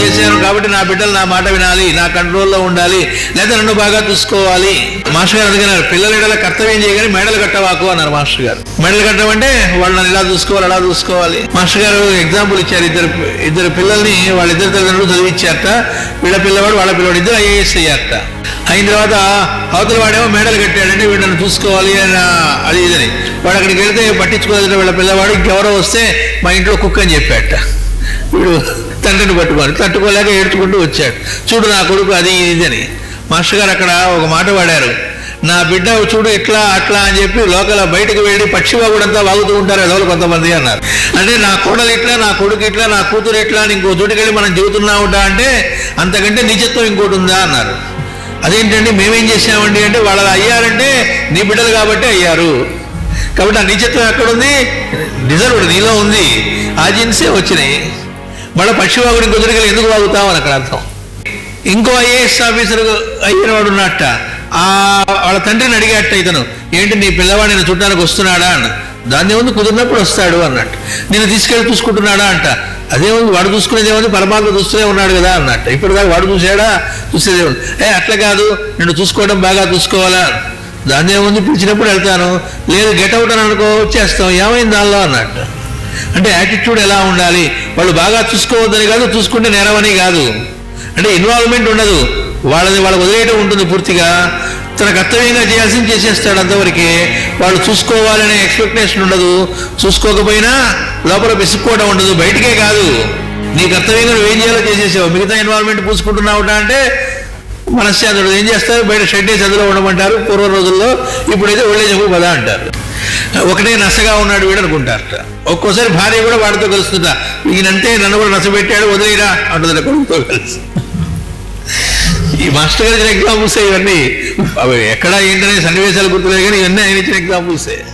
చేశాను కాబట్టి నా బిడ్డలు నా మాట వినాలి నా కంట్రోల్లో ఉండాలి లేదా నన్ను బాగా చూసుకోవాలి. మాస్టర్ గారు అడిగినారు పిల్లల ఇడల కర్తవ్యం చేయగానే మెడలు కట్టవాకు అన్నారు మాస్టర్ గారు. మెడలు కట్టమంటే వాళ్ళని ఇలా చూసుకోవాలి అలా చూసుకోవాలి. మాస్టర్ గారు ఎగ్జాంపుల్ ఇచ్చారు ఇద్దరు ఇద్దరు పిల్లల్ని వాళ్ళిద్దరు తల్లిదండ్రులు చదివించారట. వీళ్ళ పిల్లవాడు వాళ్ళ పిల్లవాడు ఇద్దరు ఐఏఎస్ అయ్యారట. అయిన తర్వాత అవతల వాడేమో మేడలు కట్టాడంటే వీళ్ళని చూసుకోవాలి అని అది ఇదని. వాడు అక్కడికి వెళ్తే పట్టించుకోవాలి వీళ్ళ పిల్లవాడు ఇంకెవరో వస్తే మా ఇంట్లో కుక్క అని చెప్పాట వీడు తండ్రిని పట్టుకొని తట్టుకోలేక ఏడ్చుకుంటూ వచ్చాడు. చూడు నా కొడుకు అది ఇది అని మాస్టర్ గారు అక్కడ ఒక మాట వాడారు. నా బిడ్డ చూడు ఇట్లా అట్లా అని చెప్పి లోకల బయటకు వెళ్ళి పక్షివాగుడంతా వాగుతూ ఉంటారు ఎదవలు కొంతమంది అన్నారు. అంటే నా కోడలు ఇట్లా నా కొడుకు ఇట్లా నా కూతురు ఎట్లా అని ఇంకో చోటుకెళ్ళి మనం చెబుతున్నా ఉంటా అంటే అంతకంటే నిజత్వం ఇంకోటి ఉందా అన్నారు. అదేంటండి మేమేం చేసామండి అంటే వాళ్ళు అయ్యారంటే నీ బిడ్డలు కాబట్టి అయ్యారు. కాబట్టి ఆ నిజత్వం ఎక్కడుంది రిజర్వ్డ్ నీలో ఉంది. ఆ జీన్సే వచ్చినాయి. మళ్ళీ పక్షివాగుడిని కుదిరికలు ఎందుకు వాగుతామని అక్కడ అర్థం. ఇంకో ఐఏఎస్ ఆఫీసర్ అయిన వాడు ఉన్నట్ట ఆ వాళ్ళ తండ్రిని అడిగేట ఇతను ఏంటి నీ పిల్లవాడు నేను చూడడానికి వస్తున్నాడా? అన్న. దాన్ని ముందు కుదిరినప్పుడు వస్తాడు అన్నట్టు. నేను తీసుకెళ్ళి చూసుకుంటున్నాడా? అంట. అదేముంది? వాడు చూసుకునేది ఏముంది? పరమాత్మ చూస్తూనే ఉన్నాడు కదా అన్నట్టు. ఇప్పటిదాకా వాడు చూసాడా చూసేదే ఉంది ఏ అట్లా కాదు. నేను చూసుకోవడం బాగా చూసుకోవాలా? దాన్ని ఏముంది? పిలిచినప్పుడు వెళ్తాను. లేదు గెటౌట్ అని అనుకో వచ్చేస్తాం. ఏమైంది దానిలో? అన్నట్టు. అంటే యాటిట్యూడ్ ఎలా ఉండాలి? వాళ్ళు బాగా చూసుకోవద్దని కాదు చూసుకుంటే నేరమని కాదు. అంటే ఇన్వాల్వ్మెంట్ ఉండదు. వాళ్ళని వాళ్ళకి వదిలేయటం ఉంటుంది పూర్తిగా. తన కర్తవ్యంగా చేయాల్సింది చేసేస్తాడు అంతవరకే. వాళ్ళు చూసుకోవాలనే ఎక్స్పెక్టేషన్ ఉండదు. చూసుకోకపోయినా లోపల విసుక్కోవడం ఉండదు. బయటికే కాదు. నీ కర్తవ్యంగా నువ్వేం చేయాలో చేసేసావు. మిగతా ఇన్వాల్వ్మెంట్ పూసుకుంటున్నావుట అంటే మనశ్శాంతుడు ఏం చేస్తారు? బయట షెడ్ వేసి అందులో ఉండమంటారు. పూర్వ రోజుల్లో ఇప్పుడైతే ఓల్డేజ్ హోమ్ పదా అంటారు. ఒకటే నసగా ఉన్నాడు వీడు అనుకుంటారట. ఒక్కోసారి భార్య కూడా వాడితో కలుస్తుందా? ఈయనంతే నన్ను కూడా నసపెట్టాడు వదిలేరా? అంటుంది కొడుకుతో కలిసి. ఈ మాస్టర్ గారు ఇచ్చిన ఎగ్జాంపుల్స్ ఇవన్నీ? అవి ఎక్కడ ఏంటనే సన్నివేశాలు గుర్తులేదు కానీ ఇవన్నీ ఆయన ఇచ్చిన ఎగ్జాంపుల్సే